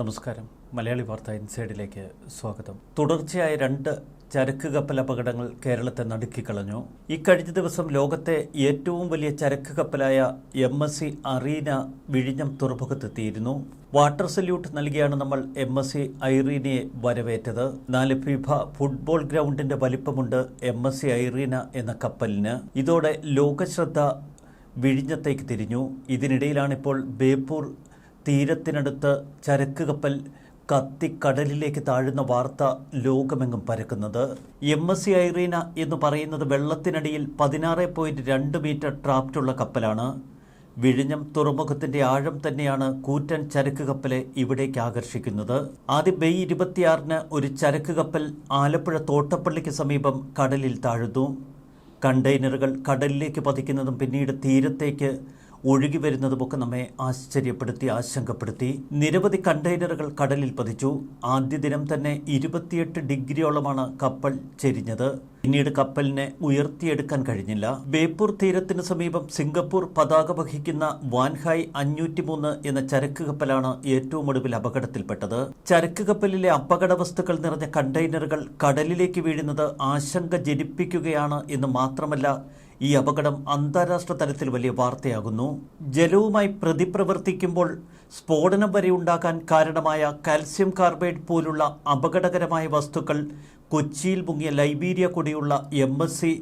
നമസ്കാരം. മലയാളി വാർത്ത ഇൻസൈഡിലേക്ക് സ്വാഗതം. തുടർച്ചയായ രണ്ട് ചരക്ക് കപ്പൽ അപകടങ്ങൾ കേരളത്തെ നടുക്കിക്കളഞ്ഞു ഇക്കഴിഞ്ഞ ദിവസം ലോകത്തെ ഏറ്റവും വലിയ ചരക്ക് കപ്പലായ എം എസ് സി അറീന വിഴിഞ്ഞം തുറമുഖത്തെത്തിയിരുന്നു. വാട്ടർ സല്യൂട്ട് നൽകിയാണ് നമ്മൾ എം എസ് സി ഐറീനയെ വരവേറ്റത്. നാല് ഫിഫ ഫുട്ബോൾ ഗ്രൗണ്ടിന്റെ വലിപ്പമുണ്ട് എം എസ് സി ഐറീന എന്ന കപ്പലിന്. ഇതോടെ ലോകശ്രദ്ധ വിഴിഞ്ഞത്തേക്ക് തിരിഞ്ഞു. ഇതിനിടയിലാണിപ്പോൾ ബേപ്പൂർ തീരത്തിനടുത്ത് ചരക്ക് കപ്പൽ കത്തി കടലിലേക്ക് താഴുന്ന വാർത്ത ലോകമെങ്ങും പരക്കുന്നത്. എം എസ് സി ഐറീന എന്ന് പറയുന്നത് വെള്ളത്തിനടിയിൽ പതിനാറ് പോയിന്റ് രണ്ട് മീറ്റർ ട്രാപ്റ്റുള്ള കപ്പലാണ്. വിഴിഞ്ഞം തുറമുഖത്തിന്റെ ആഴം തന്നെയാണ് കൂറ്റൻ ചരക്ക് കപ്പലെ ഇവിടേക്ക് ആകർഷിക്കുന്നത്. ആദ്യം മെയ് ഇരുപത്തിയാറിന് ഒരു ചരക്ക് കപ്പൽ ആലപ്പുഴ തോട്ടപ്പള്ളിക്ക് സമീപം കടലിൽ താഴുന്നു. കണ്ടെയ്നറുകൾ കടലിലേക്ക് പതിക്കുന്നതും പിന്നീട് തീരത്തേക്ക് ഒഴുകി വരുന്നതുമൊക്കെ നമ്മെ ആശ്ചര്യപ്പെടുത്തി ആശങ്കപ്പെടുത്തി. നിരവധി കണ്ടെയ്നറുകൾ കടലിൽ പതിച്ചു. ആദ്യ ദിനം തന്നെ ഇരുപത്തിയെട്ട് ഡിഗ്രിയോളമാണ് കപ്പൽ ചെരിഞ്ഞത്. പിന്നീട് കപ്പലിനെ ഉയർത്തിയെടുക്കാൻ കഴിഞ്ഞില്ല. ബേപ്പൂർ തീരത്തിന് സമീപം സിംഗപ്പൂർ പതാക വഹിക്കുന്ന വാൻഹായ് അഞ്ഞൂറ്റി മൂന്ന് എന്ന ചരക്ക് കപ്പലാണ് ഏറ്റവും ഒടുവിൽ അപകടത്തിൽപ്പെട്ടത്. ചരക്ക് കപ്പലിലെ അപകട വസ്തുക്കൾ നിറഞ്ഞ കണ്ടെയ്നറുകൾ കടലിലേക്ക് വീഴുന്നത് ആശങ്ക ജനിപ്പിക്കുകയാണ് എന്ന് മാത്രമല്ല ഈ അപകടം അന്താരാഷ്ട്ര തലത്തിൽ വലിയ വാർത്തയാകുന്നു. ജലവുമായി പ്രതിപ്രവർത്തിക്കുമ്പോൾ സ്ഫോടനം വരെ ഉണ്ടാക്കാൻ കാരണമായ കാൽസ്യം കാർബൈഡ് പോലുള്ള അപകടകരമായ വസ്തുക്കൾ കൊച്ചിയിൽ മുങ്ങിയ ലൈബീരിയ കൂടിയുള്ള എം എസ് സി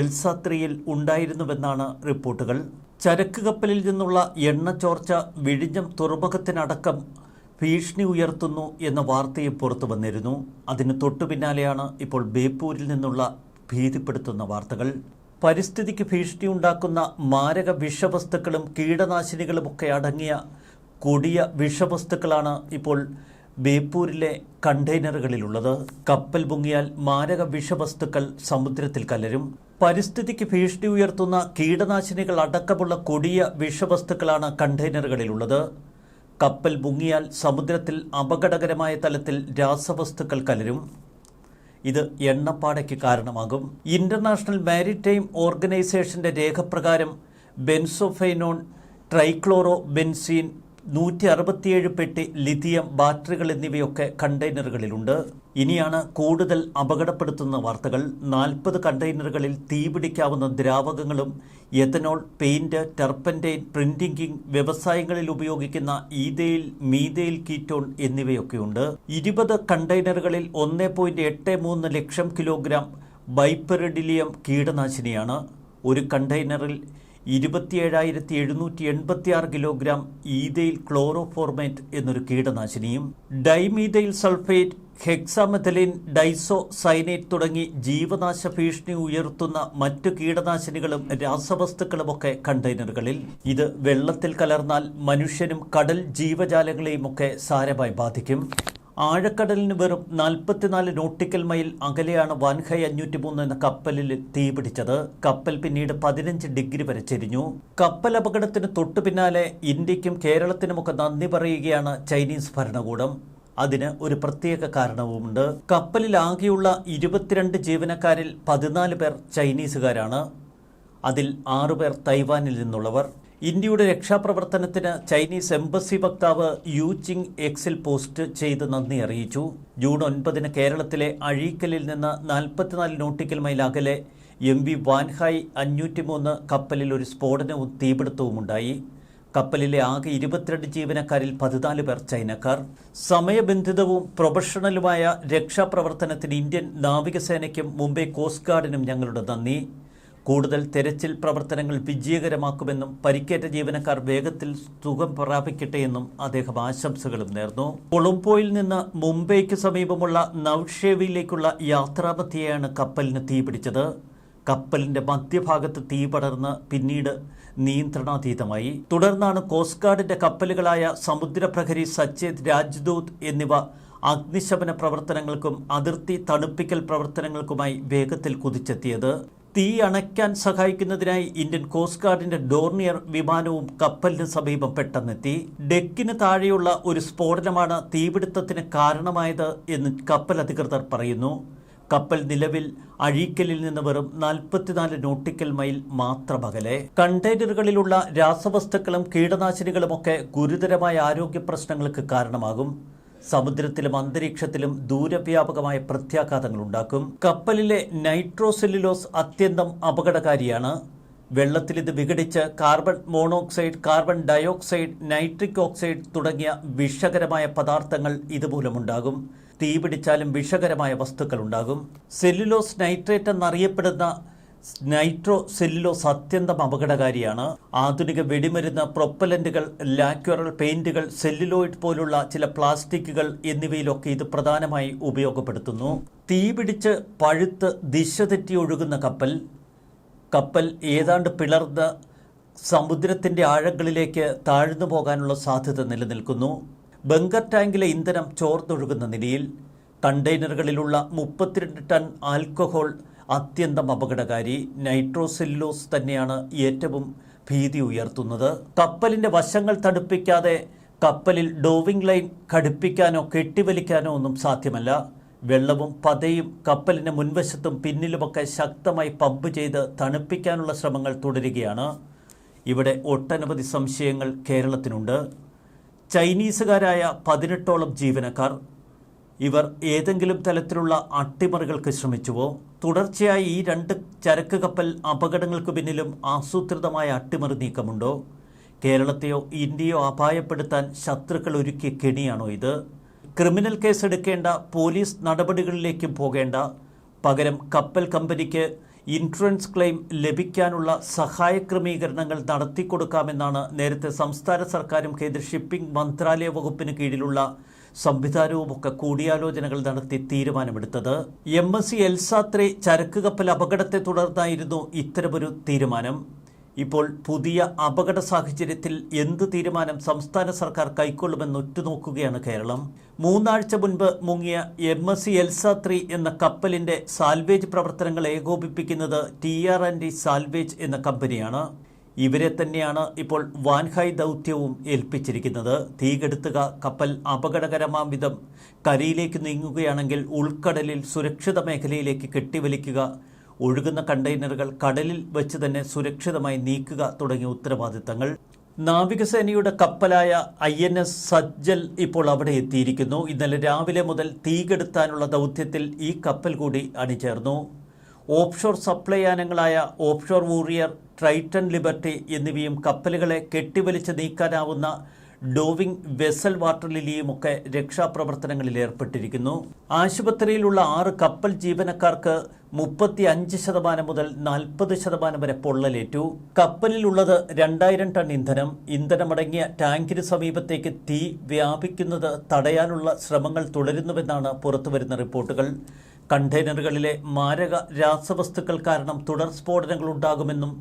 എൽസാത്രിയിൽ ഉണ്ടായിരുന്നുവെന്നാണ് റിപ്പോർട്ടുകൾ. ചരക്ക് കപ്പലിൽ നിന്നുള്ള എണ്ണ ചോർച്ച വിഴിഞ്ഞം തുറമുഖത്തിനടക്കം ഭീഷണി ഉയർത്തുന്നു എന്ന വാർത്തയും പുറത്തു വന്നിരുന്നു. അതിന് തൊട്ടു പിന്നാലെയാണ് ഇപ്പോൾ ബേപ്പൂരിൽ നിന്നുള്ള ഭീതിപ്പെടുത്തുന്ന വാർത്തകൾ. പരിസ്ഥിതിക്ക് ഭീഷണി ഉണ്ടാക്കുന്ന മാരക വിഷവസ്തുക്കളും കീടനാശിനികളുമൊക്കെ അടങ്ങിയ കൊടിയ വിഷവസ്തുക്കളാണ് ഇപ്പോൾ ബേപ്പൂരിലെ കണ്ടെയ്നറുകളിലുള്ളത്. കപ്പൽ മുങ്ങിയാൽ മാരക വിഷവസ്തുക്കൾ സമുദ്രത്തിൽ കലരും. പരിസ്ഥിതിക്ക് ഭീഷണി ഉയർത്തുന്ന കീടനാശിനികൾ അടക്കമുള്ള കൊടിയ വിഷവസ്തുക്കളാണ് കണ്ടെയ്നറുകളിലുള്ളത്. കപ്പൽ മുങ്ങിയാൽ സമുദ്രത്തിൽ അപകടകരമായ തലത്തിൽ രാസവസ്തുക്കൾ കലരും. ഇത് എണ്ണപ്പാടയ്ക്ക് കാരണമാകും. ഇന്റർനാഷണൽ മാരിടൈം ഓർഗനൈസേഷന്റെ രേഖപ്രകാരം ബെൻസോഫൈനോൺ ട്രൈക്ലോറോ ബെൻസീൻ നൂറ്റി അറുപത്തിയേഴ് പെട്ടി ലിഥിയം ബാറ്ററികൾ എന്നിവയൊക്കെ കണ്ടെയ്നറുകളിലുണ്ട്. ഇനിയാണ് കൂടുതൽ അപകടപ്പെടുത്തുന്ന വാർത്തകൾ. നാൽപ്പത് കണ്ടെയ്നറുകളിൽ തീപിടിക്കാവുന്ന ദ്രാവകങ്ങളും എത്തനോൾ പെയിന്റ് ടെർപ്പന്റൈൻ പ്രിന്റിംഗിംഗ് വ്യവസായങ്ങളിൽ ഉപയോഗിക്കുന്ന ഈതയിൽ മീതയിൽ കീറ്റോൺ എന്നിവയൊക്കെയുണ്ട്. ഇരുപത് കണ്ടെയ്നറുകളിൽ ഒന്ന് ലക്ഷം കിലോഗ്രാം ബൈപ്പെറിഡിലിയം കീടനാശിനിയാണ്. ഒരു കണ്ടെയ്നറിൽ ഇരുപത്തിയേഴായിരത്തി എഴുന്നൂറ്റി എൺപത്തി ആറ് കിലോഗ്രാം ഈതയിൽ ക്ലോറോഫോർമേറ്റ് എന്നൊരു കീടനാശിനിയും dimethyl sulphate hexamethylene diisocyanate തുടങ്ങി ജീവനാശ ഭീഷണി ഉയർത്തുന്ന മറ്റു കീടനാശിനികളും രാസവസ്തുക്കളുമൊക്കെ കണ്ടെയ്നറുകളിൽ. ഇത് വെള്ളത്തിൽ കലർന്നാൽ മനുഷ്യനും കടൽ ജീവജാലങ്ങളെയുമൊക്കെ സാരമായി ബാധിക്കും. ആഴക്കടലിന് വെറും നാൽപ്പത്തിനാല് നോട്ടിക്കൽ മൈൽ അകലെയാണ് വാൻഹൈ അഞ്ഞൂറ്റി മൂന്ന് എന്ന കപ്പലിൽ തീപിടിച്ചത് കപ്പൽ പിന്നീട് പതിനഞ്ച് ഡിഗ്രി വരെ ചെരിഞ്ഞു. കപ്പൽ അപകടത്തിന് തൊട്ടു പിന്നാലെ ഇന്ത്യക്കും കേരളത്തിനുമൊക്കെ നന്ദി പറയുകയാണ് ചൈനീസ് ഭരണകൂടം. അതിന് ഒരു പ്രത്യേക കാരണവുമുണ്ട്. കപ്പലിൽ ആകെയുള്ള ഇരുപത്തിരണ്ട് ജീവനക്കാരിൽ പതിനാല് പേർ ചൈനീസുകാരാണ്. അതിൽ ആറുപേർ തൈവാനിൽ നിന്നുള്ളവർ. ഇന്ത്യയുടെ രക്ഷാപ്രവർത്തനത്തിന് ചൈനീസ് എംബസി വക്താവ് യു ചിങ് എക്സിൽ പോസ്റ്റ് ചെയ്ത് നന്ദി അറിയിച്ചു. ജൂൺ ഒൻപതിന് കേരളത്തിലെ അഴീക്കലിൽ നിന്ന് നാൽപ്പത്തിനാല് നോട്ടിക്കൽ മൈൽ അകലെ എം വി വാൻഹായ് അഞ്ഞൂറ്റിമൂന്ന് കപ്പലിൽ ഒരു സ്ഫോടനവും തീപിടുത്തവുമുണ്ടായി. കപ്പലിലെ ആകെ ഇരുപത്തിരണ്ട് ജീവനക്കാരിൽ പതിനാല് പേർ ചൈനക്കാർ. സമയബന്ധിതവും പ്രൊഫഷണലുമായ രക്ഷാപ്രവർത്തനത്തിന് ഇന്ത്യൻ നാവികസേനയ്ക്കും മുംബൈ കോസ്റ്റ് ഗാർഡിനും ഞങ്ങളുടെ നന്ദി. കൂടുതൽ തെരച്ചിൽ പ്രവർത്തനങ്ങൾ വിജയകരമാക്കുമെന്നും പരിക്കേറ്റ ജീവനക്കാർ വേഗത്തിൽ സുഖം പ്രാപിക്കട്ടെ എന്നും അദ്ദേഹം ആശംസകളും നേർന്നു. കൊളംബോയിൽ നിന്ന് മുംബൈക്ക് സമീപമുള്ള നൌഷേവിയിലേക്കുള്ള യാത്രാപഥിയെയാണ് കപ്പലിന് തീപിടിച്ചത് കപ്പലിന്റെ മധ്യഭാഗത്ത് തീ പടർന്ന് പിന്നീട് നിയന്ത്രണാതീതമായി. തുടർന്നാണ് കോസ്റ്റ് ഗാർഡിന്റെ കപ്പലുകളായ സമുദ്രപ്രഹരി സച്ചേത് രാജ്ദൂത് എന്നിവ അഗ്നിശമന പ്രവർത്തനങ്ങൾക്കും അതിർത്തി തണുപ്പിക്കൽ പ്രവർത്തനങ്ങൾക്കുമായി വേഗത്തിൽ കുതിച്ചെത്തിയത്. തീ അണയ്ക്കാൻ സഹായിക്കുന്നതിനായി ഇന്ത്യൻ കോസ്റ്റ് ഗാർഡിന്റെ ഡോർണിയർ വിമാനവും കപ്പലിന് സമീപം പെട്ടെന്നെത്തി. ഡെക്കിന് താഴെയുള്ള ഒരു സ്ഫോടനമാണ് തീപിടുത്തത്തിന് കാരണമായത് എന്ന് കപ്പൽ അധികൃതർ പറയുന്നു. കപ്പൽ നിലവിൽ അഴീക്കലിൽ നിന്ന് വെറും നാൽപ്പത്തിനാല് നോട്ടിക്കൽ മൈൽ മാത്രം അകലെ കണ്ടെയ്നറുകളിലുള്ള രാസവസ്തുക്കളും കീടനാശിനികളുമൊക്കെ ഗുരുതരമായ ആരോഗ്യ പ്രശ്നങ്ങൾക്ക് കാരണമാകും. സമുദ്രത്തിലും അന്തരീക്ഷത്തിലും ദൂരവ്യാപകമായ പ്രത്യാഘാതങ്ങൾ ഉണ്ടാക്കും. കപ്പലിലെ നൈട്രോസെല്ലുലോസ് അത്യന്തം അപകടകാരിയാണ്. വെള്ളത്തിൽ ഇത് വിഘടിച്ച് carbon monoxide carbon dioxide nitric oxide തുടങ്ങിയ വിഷകരമായ പദാർത്ഥങ്ങൾ ഇതുമൂലമുണ്ടാകും. തീപിടിച്ചാലും വിഷകരമായ വസ്തുക്കൾ ഉണ്ടാകും. സെല്ലുലോസ് നൈട്രേറ്റ് എന്നറിയപ്പെടുന്ന നൈട്രോ സെല്ലുലോസ് അത്യന്തം അപകടകാരിയാണ്. ആധുനിക വെടിമരുന്ന് പ്രൊപ്പലന്റുകൾ ലാക്വറൽ പെയിന്റുകൾ സെല്ലുലോയിഡ് പോലുള്ള ചില പ്ലാസ്റ്റിക്കുകൾ എന്നിവയിലൊക്കെ ഇത് പ്രധാനമായി ഉപയോഗപ്പെടുത്തുന്നു. തീപിടിച്ച് പഴുത്ത് ദിശ തെറ്റി ഒഴുകുന്ന കപ്പൽ കപ്പൽ ഏതാണ്ട് പിളർന്ന് സമുദ്രത്തിന്റെ ആഴങ്ങളിലേക്ക് താഴ്ന്നു പോകാനുള്ള സാധ്യത നിലനിൽക്കുന്നു. ബങ്കർ ടാങ്കിലെ ഇന്ധനം ചോർന്നൊഴുകുന്ന നിലയിൽ കണ്ടെയ്നറുകളിലുള്ള മുപ്പത്തിരണ്ട് ടൺ ആൽക്കഹോൾ അത്യന്തം അപകടകാരി നൈട്രോസെല്ലോസ് തന്നെയാണ് ഏറ്റവും ഭീതി ഉയർത്തുന്നത്. കപ്പലിന്റെ വശങ്ങൾ തടുപ്പിക്കാതെ കപ്പലിൽ ഡോവിംഗ് ലൈൻ ഘടിപ്പിക്കാനോ കെട്ടിവലിക്കാനോ ഒന്നും സാധ്യമല്ല. വെള്ളവും പതയും കപ്പലിന്റെ മുൻവശത്തും പിന്നിലുമൊക്കെ ശക്തമായി പമ്പ് ചെയ്ത് തണുപ്പിക്കാനുള്ള ശ്രമങ്ങൾ തുടരുകയാണ്. ഇവിടെ ഒട്ടനവധി സംശയങ്ങൾ കേരളത്തിനുണ്ട്. ചൈനീസുകാരായ പതിനെട്ടോളം ജീവനക്കാർ. ഇവർ ഏതെങ്കിലും തരത്തിലുള്ള അട്ടിമറികൾക്ക് ശ്രമിച്ചുവോ? തുടർച്ചയായി ഈ രണ്ട് ചരക്ക് കപ്പൽ അപകടങ്ങൾക്ക് പിന്നിലും ആസൂത്രിതമായ അട്ടിമറി നീക്കമുണ്ടോ? കേരളത്തെയോ ഇന്ത്യയോ അപായപ്പെടുത്താൻ ശത്രുക്കൾ ഒരുക്കിയ കെണിയാണോ ഇത്? ക്രിമിനൽ കേസ് എടുക്കേണ്ട പോലീസ് നടപടികളിലേക്കും പോകേണ്ട. പകരം കപ്പൽ കമ്പനിക്ക് ഇൻഷുറൻസ് ക്ലെയിം ലഭിക്കാനുള്ള സഹായ ക്രമീകരണങ്ങൾ നടത്തിക്കൊടുക്കാമെന്നാണ് നേരത്തെ സംസ്ഥാന സർക്കാരും കേന്ദ്ര ഷിപ്പിംഗ് മന്ത്രാലയ വകുപ്പിന് കീഴിലുള്ള സംവിധാനവുമൊക്കെ കൂടിയാലോചനകൾ നടത്തി തീരുമാനമെടുത്തത്. എം എസ് സി എൽസാത്രെ ചരക്ക് കപ്പൽ അപകടത്തെ തുടർന്നായിരുന്നു ഇത്തരമൊരു തീരുമാനം. ഇപ്പോൾ പുതിയ അപകട സാഹചര്യത്തിൽ എന്ത് തീരുമാനം സംസ്ഥാന സർക്കാർ കൈക്കൊള്ളുമെന്ന് ഉറ്റുനോക്കുകയാണ് കേരളം. മൂന്നാഴ്ച മുൻപ് മുങ്ങിയ എം എസ് സി എൽസാത്രി എന്ന കപ്പലിന്റെ സാൽവേജ് പ്രവർത്തനങ്ങൾ ഏകോപിപ്പിക്കുന്നത് ടി ആർ ആൻഡ് സാൽവേജ് എന്ന കമ്പനിയാണ്. ഇവരെ തന്നെയാണ് ഇപ്പോൾ വാൻഹായ് ദൗത്യവും ഏൽപ്പിച്ചിരിക്കുന്നത്. തീകെടുത്തുക കപ്പൽ അപകടകരമാം വിധം കരയിലേക്ക് നീങ്ങുകയാണെങ്കിൽ ഉൾക്കടലിൽ സുരക്ഷിത മേഖലയിലേക്ക് കെട്ടിവലിക്കുക ഒഴുകുന്ന കണ്ടെയ്നറുകൾ കടലിൽ വെച്ച് തന്നെ സുരക്ഷിതമായി നീക്കുക തുടങ്ങിയ ഉത്തരവാദിത്തങ്ങൾ. നാവികസേനയുടെ കപ്പലായ ഐ എൻ എസ് സജ്ജൽ ഇപ്പോൾ അവിടെ എത്തിയിരിക്കുന്നു. ഇന്നലെ രാവിലെ മുതൽ തീകെടുത്താനുള്ള ദൗത്യത്തിൽ ഈ കപ്പൽ കൂടി അണിചേർന്നു. ഓഫ്ഷോർ സപ്ലൈ യാനങ്ങളായ ഓഫ്ഷോർ വൂറിയർ ട്രൈറ്റൺ ലിബർട്ടി എന്നിവയും കപ്പലുകളെ കെട്ടിവലിച്ച് നീക്കാനാവുന്ന ഡോവിംഗ് വെസൽ വാട്ടർ ലിലിയുമൊക്കെ രക്ഷാപ്രവർത്തനങ്ങളിൽ ഏർപ്പെട്ടിരിക്കുന്നു. ആശുപത്രിയിലുള്ള ആറ് കപ്പൽ ജീവനക്കാർക്ക് മുപ്പത്തി അഞ്ച് ശതമാനം മുതൽ നാൽപ്പത് ശതമാനം വരെ പൊള്ളലേറ്റു. കപ്പലിലുള്ളത് രണ്ടായിരം ടൺ ഇന്ധനം. ഇന്ധനമടങ്ങിയ ടാങ്കിന് സമീപത്തേക്ക് തീ വ്യാപിക്കുന്നത് തടയാനുള്ള ശ്രമങ്ങൾ തുടരുന്നുവെന്നാണ് പുറത്തുവരുന്ന റിപ്പോർട്ടുകൾ. കണ്ടെയ്നറുകളിലെ മാരക രാസവസ്തുക്കൾ കാരണം തുടർ സ്ഫോടനങ്ങൾ ഉണ്ടാകുമെന്നും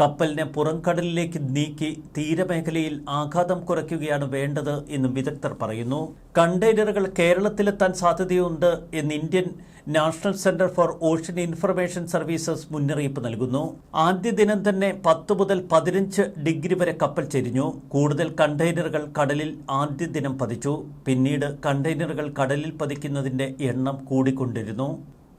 കപ്പലിനെ പുറംകടലിലേക്ക് നീക്കി തീരമേഖലയിൽ ആഘാതം കുറയ്ക്കുകയാണ് വേണ്ടത് എന്നും വിദഗ്ധർ പറയുന്നു. കണ്ടെയ്നറുകൾ കേരളത്തിലെത്താൻ സാധ്യതയുണ്ട് എന്ന് Indian National Centre for Ocean Information Services മുന്നറിയിപ്പ് നൽകുന്നു. ആദ്യ ദിനം തന്നെ പത്ത് മുതൽ പതിനഞ്ച് ഡിഗ്രി വരെ കപ്പൽ ചെരിഞ്ഞു. കൂടുതൽ കണ്ടെയ്നറുകൾ കടലിൽ ആദ്യ ദിനം പതിച്ചു. പിന്നീട് കണ്ടെയ്നറുകൾ കടലിൽ പതിക്കുന്നതിന്റെ എണ്ണം കൂടിക്കൊണ്ടിരുന്നു.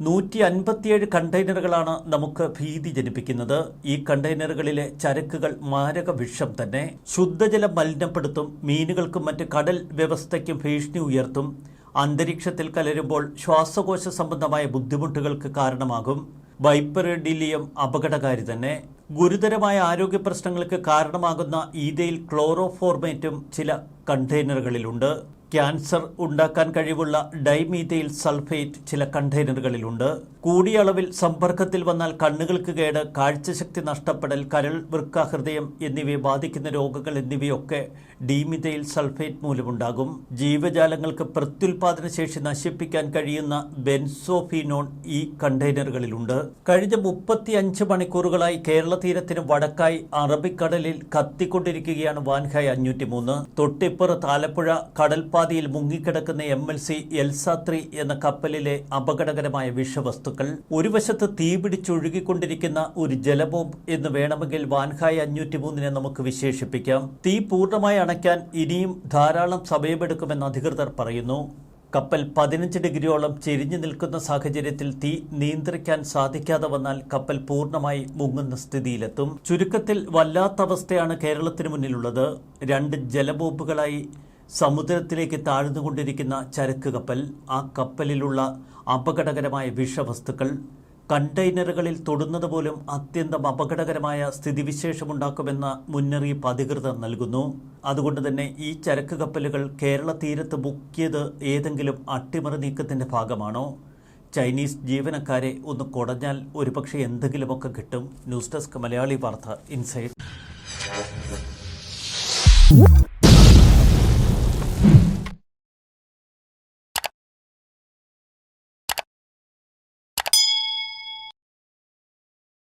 നൂറ്റി അൻപത്തിയേഴ് കണ്ടെയ്നറുകളാണ് നമുക്ക് ഭീതി ജനിപ്പിക്കുന്നത്. ഈ കണ്ടെയ്നറുകളിലെ ചരക്കുകൾ മാരക വിഷം തന്നെ. ശുദ്ധജലം മലിനപ്പെടുത്തും. മീനുകൾക്കും മറ്റ് കടൽ വ്യവസ്ഥയ്ക്കും ഭീഷണി ഉയർത്തും. അന്തരീക്ഷത്തിൽ കലരുമ്പോൾ ശ്വാസകോശ സംബന്ധമായ ബുദ്ധിമുട്ടുകൾക്ക് കാരണമാകും. വൈപ്പറിഡിലിയം അപകടകാരി തന്നെ ഗുരുതരമായ ആരോഗ്യ പ്രശ്നങ്ങൾക്ക് കാരണമാകുന്ന ഈതയിൽ ക്ലോറോഫോർമേറ്റും ചില കണ്ടെയ്നറുകളിലുണ്ട്. ക്യാൻസർ ഉണ്ടാക്കാൻ കഴിവുള്ള ഡൈമീതയിൽ സൾഫേറ്റ് ചില കണ്ടെയ്നറുകളിലുണ്ട്. കൂടിയ അളവിൽ സമ്പർക്കത്തിൽ വന്നാൽ കണ്ണുകൾക്ക് കേട് കാഴ്ചശക്തി നഷ്ടപ്പെടൽ കരൾ വൃക്ക ഹൃദയം എന്നിവയെ ബാധിക്കുന്ന രോഗങ്ങൾ എന്നിവയൊക്കെ ഡീമിതയിൽ സൾഫേറ്റ് മൂലമുണ്ടാകും. ജീവജാലങ്ങൾക്ക് പ്രത്യുൽപാദന ശേഷി നശിപ്പിക്കാൻ കഴിയുന്ന ബെൻസോഫിനോൺ ഈ കണ്ടെയ്നറുകളിലുണ്ട്. കഴിഞ്ഞ മുപ്പത്തി അഞ്ച് മണിക്കൂറുകളായി കേരള തീരത്തിന് വടക്കായി അറബിക്കടലിൽ കത്തിക്കൊണ്ടിരിക്കുകയാണ് വാൻഹായ് അഞ്ഞൂറ്റി മൂന്ന് തൊട്ടിപ്പുറത്ത് ആലപ്പുഴ കടൽപ്പാതയിൽ മുങ്ങിക്കിടക്കുന്ന M L C Elsa three എന്ന കപ്പലിലെ അപകടകരമായ വിഷവസ്തുക്കൾ. ഒരു വശത്ത് തീപിടിച്ചൊഴുകിക്കൊണ്ടിരിക്കുന്ന ഒരു ജലബോംബ് എന്ന് വേണമെങ്കിൽ വാൻഹായ് അഞ്ഞൂറ്റി മൂന്നിനെ നമുക്ക് വിശേഷിപ്പിക്കാം. തീ പൂർണമായി അണയ്ക്കാൻ ഇനിയും ധാരാളം സമയമെടുക്കുമെന്ന് അധികൃതർ പറയുന്നു. കപ്പൽ പതിനഞ്ച് ഡിഗ്രിയോളം ചെരിഞ്ഞു നിൽക്കുന്ന സാഹചര്യത്തിൽ തീ നിയന്ത്രിക്കാൻ സാധിക്കാതെ വന്നാൽ കപ്പൽ പൂർണമായി മുങ്ങുന്ന സ്ഥിതിയിലെത്തും. ചുരുക്കത്തിൽ വല്ലാത്ത അവസ്ഥയാണ് കേരളത്തിന് മുന്നിലുള്ളത്. രണ്ട് ജലബോംബുകളായി സമുദ്രത്തിലേക്ക് താഴ്ന്നുകൊണ്ടിരിക്കുന്ന ചരക്ക് കപ്പൽ ആ കപ്പലിലുള്ള അപകടകരമായ വിഷവസ്തുക്കൾ കണ്ടെയ്നറുകളിൽ തൊടുന്നത് പോലും അത്യന്തം അപകടകരമായ സ്ഥിതിവിശേഷമുണ്ടാക്കുമെന്ന മുന്നറിയിപ്പ് അധികൃതർ നൽകുന്നു. അതുകൊണ്ട് തന്നെ ഈ ചരക്ക് കപ്പലുകൾ കേരള തീരത്ത് മുക്കിയത് ഏതെങ്കിലും അട്ടിമറി നീക്കത്തിന്റെ ഭാഗമാണോ? ചൈനീസ് ജീവനക്കാരെ ഒന്ന് കുടഞ്ഞാൽ ഒരുപക്ഷെ എന്തെങ്കിലുമൊക്കെ കിട്ടും. ന്യൂസ് ഡെസ്ക് മലയാളി വാർത്ത ഇൻസൈഡ്.